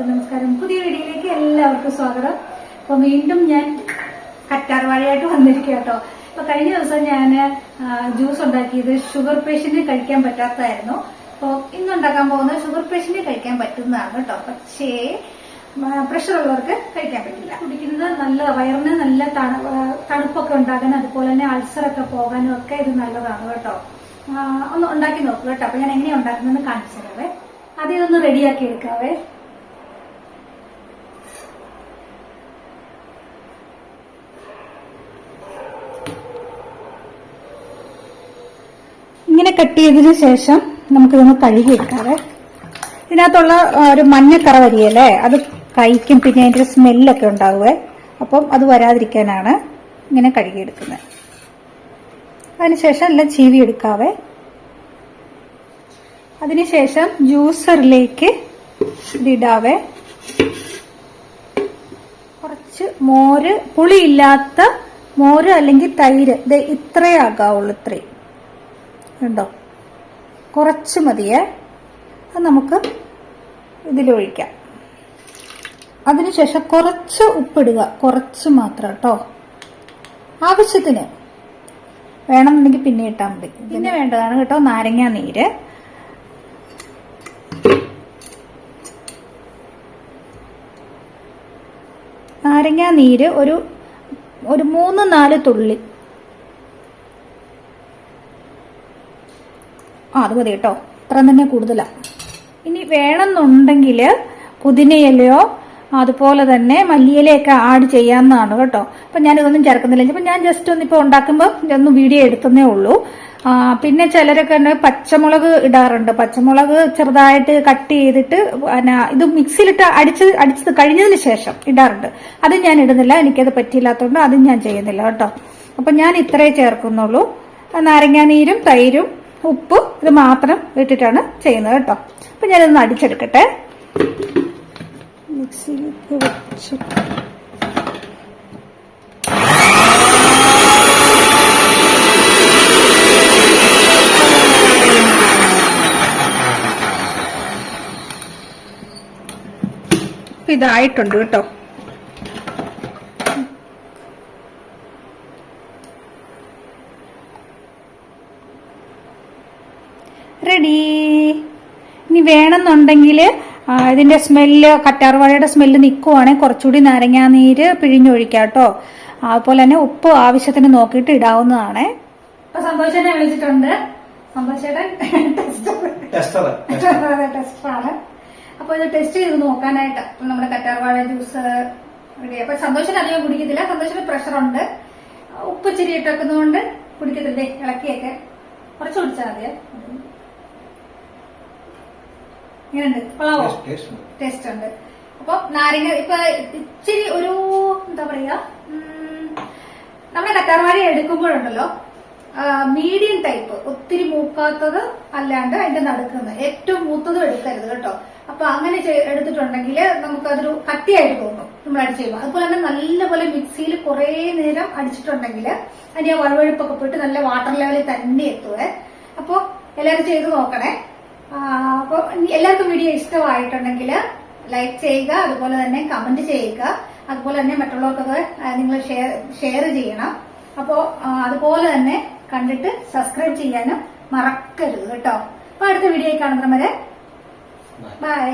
പുതിയ വീഡിയോയിലേക്ക് എല്ലാവർക്കും സ്വാഗതം. അപ്പൊ വീണ്ടും ഞാൻ കറ്റാർ വാഴയായിട്ട് വന്നിരിക്കുക കേട്ടോ അപ്പൊ കഴിഞ്ഞ ദിവസം ഞാൻ ജ്യൂസ് ഉണ്ടാക്കിയത് ഷുഗർ പേഷ്യന്റിന് കഴിക്കാൻ പറ്റാത്തതായിരുന്നു അപ്പോൾ ഇന്ന് ഉണ്ടാക്കാൻ പോകുന്നത് ഷുഗർ പേഷ്യന്റിന് കഴിക്കാൻ പറ്റുന്നതാണ് കേട്ടോ പക്ഷേ പ്രഷർ ഉള്ളവർക്ക് കഴിക്കാൻ പറ്റില്ല. കുടിക്കുന്നത് നല്ല വയറിന് നല്ല തണുപ്പൊക്കെ ഉണ്ടാകാൻ അതുപോലെ തന്നെ അൾസറൊക്കെ പോകാനും ഒക്കെ ഇത് നല്ലതാണ് കേട്ടോ. ഒന്ന് ഉണ്ടാക്കി നോക്കുക കേട്ടോ. അപ്പൊ ഞാൻ എങ്ങനെയാ ഉണ്ടാക്കുന്നതെന്ന് കാണിച്ചു തരാവേ. ആദ്യം ഇതൊന്ന് റെഡിയാക്കി എടുക്കാവേ. കട്ട് ചെയ്തതിന് ശേഷം നമുക്കിതൊന്ന് കഴുകി എടുക്കാവേ ഇതിനകത്തുള്ള ഒരു മഞ്ഞക്കറ വരികയല്ലേ? അത് കഴിക്കും പിന്നെ അതിന്റെ സ്മെല്ലൊക്കെ ഉണ്ടാവുമേ അപ്പം അത് വരാതിരിക്കാനാണ് ഇങ്ങനെ കഴുകിയെടുക്കുന്നത്. അതിനുശേഷം എല്ലാം ചീവി എടുക്കാവേ. അതിനുശേഷം ജ്യൂസറിലേക്ക് ഇതിടാവേ കുറച്ച് മോര് പുളിയില്ലാത്ത മോര് അല്ലെങ്കിൽ തൈര്. ഇത് ഇത്രയാകാവുള്ളൂ ഇത്രയും. ഉണ്ടോ? കുറച്ച് മതിയേ. അത് നമുക്ക് ഇതിലൊഴിക്കാം. അതിനുശേഷം കുറച്ച് ഉപ്പിടുക. കുറച്ച് മാത്രം കേട്ടോ. ആവശ്യത്തിന് വേണമെന്നുണ്ടെങ്കിൽ പിന്നെ ഇട്ടാൽ മതി. പിന്നെ വേണ്ടതാണ് കേട്ടോ നാരങ്ങ നീര്. നാരങ്ങ നീര് ഒരു ഒരു മൂന്ന് നാല് തുള്ളി ആ അത് മതി കേട്ടോ. അത്ര തന്നെ കൂടുതലാണ് ഇനി വേണമെന്നുണ്ടെങ്കിൽ പുതിനയിലയോ അതുപോലെ തന്നെ മല്ലിയിലയൊക്കെ ആഡ് ചെയ്യാവുന്നതാണ് കേട്ടോ. അപ്പൊ ഞാനിതൊന്നും ചേർക്കുന്നില്ല. അപ്പം ഞാൻ ജസ്റ്റ് ഒന്ന് ഇപ്പൊ ഉണ്ടാക്കുമ്പോൾ ഒന്ന് വീഡിയോ എടുക്കുന്നേ ഉള്ളൂ. പിന്നെ ചിലരൊക്കെ പച്ചമുളക് ഇടാറുണ്ട്. പച്ചമുളക് ചെറുതായിട്ട് കട്ട് ചെയ്തിട്ട് പിന്നെ ഇത് മിക്സിയിലിട്ട് അടിച്ച് അടിച്ചത് കഴിഞ്ഞതിന് ശേഷം ഇടാറുണ്ട്. അത് ഞാൻ ഇടുന്നില്ല. എനിക്കത് പറ്റിയില്ലാത്തതുകൊണ്ട് അതും ഞാൻ ചെയ്യുന്നില്ല കേട്ടോ. അപ്പൊ ഞാൻ ഇത്രേ ചേർക്കുന്നുള്ളൂ. നാരങ്ങാനീരും തൈരും ഉപ്പ് ഇത് മാത്രം ഇട്ടിട്ടാണ് ചെയ്യുന്നത് കേട്ടോ. അപ്പൊ ഞാനിതൊന്ന് അടിച്ചെടുക്കട്ടെ. ഇതായിട്ടുണ്ട് കേട്ടോ. റെഡി. ഇനി വേണമെന്നുണ്ടെങ്കിൽ ഇതിന്റെ സ്മെല്ല് കറ്റാർവാഴയുടെ സ്മെല്ല് നിൽക്കുവാണെങ്കിൽ കുറച്ചുകൂടി നാരങ്ങാനീര് പിഴിഞ്ഞൊഴിക്കാം കേട്ടോ. അതുപോലെ തന്നെ ഉപ്പ് ആവശ്യത്തിന് നോക്കിയിട്ട് ഇടാവുന്നതാണ്. അപ്പൊ സന്തോഷനെ വിളിച്ചിട്ടുണ്ട്. സന്തോഷേട്ടൻ ടെസ്റ്ററാണ് അപ്പൊ ഇത് ടെസ്റ്റ് ചെയ്ത് നോക്കാനായിട്ട് നമ്മുടെ കറ്റാർവാഴ ജ്യൂസ് റെഡി അപ്പൊ സന്തോഷം അധികം കുടിക്കത്തില്ല. സന്തോഷത്തിന് പ്രഷർ ഉണ്ട്. ഉപ്പ് ഇച്ചിരി ഇട്ടേക്കുന്നതുകൊണ്ട് കുടിക്കത്തില്ലേ? ഇളക്കിയൊക്കെ. കുറച്ച് കുടിച്ചാൽ മതിയെ? ഇങ്ങനെയുണ്ട് കൊള്ളാവോ ടേസ്റ്റ് ഉണ്ട്. അപ്പൊ നാരങ്ങ ഇപ്പൊ ഇച്ചിരി ഒരു എന്താ പറയാ നമ്മുടെ കറ്റാർമാരി എടുക്കുമ്പോഴുണ്ടല്ലോ മീഡിയം ടൈപ്പ് ഒത്തിരി മൂക്കാത്തത് അല്ലാണ്ട് അതിന്റെ നടുക്കുന്നത് ഏറ്റവും മൂത്തതും എടുക്കരുത് കേട്ടോ. അപ്പൊ അങ്ങനെ എടുത്തിട്ടുണ്ടെങ്കിൽ നമുക്കതൊരു കട്ടിയായിട്ട് തോന്നും നമ്മൾ അടിച്ച് ചെയ്യുമ്പോൾ അതുപോലെ തന്നെ നല്ലപോലെ മിക്സിയിൽ കുറെ നേരം അടിച്ചിട്ടുണ്ടെങ്കിൽ അതിന്റെ ആ വഴുവഴുപ്പൊക്കെ പോയിട്ട് നല്ല വാട്ടർ ലെവലിൽ തന്നെ എത്തുവേ. അപ്പോൾ എല്ലാവരും ചെയ്ത് നോക്കണേ. അപ്പൊ എല്ലാവർക്കും വീഡിയോ ഇഷ്ടമായിട്ടുണ്ടെങ്കിൽ ലൈക്ക് ചെയ്യുക അതുപോലെ തന്നെ കമന്റ് ചെയ്യുക അതുപോലെ തന്നെ മറ്റുള്ളവർക്ക് നിങ്ങൾ ഷെയർ ഷെയർ ചെയ്യണം. അപ്പോ അതുപോലെ തന്നെ കണ്ടിട്ട് സബ്സ്ക്രൈബ് ചെയ്യാനും മറക്കരുത് കേട്ടോ. അപ്പൊ അടുത്ത വീഡിയോ കാണുന്ന വരെ ബൈ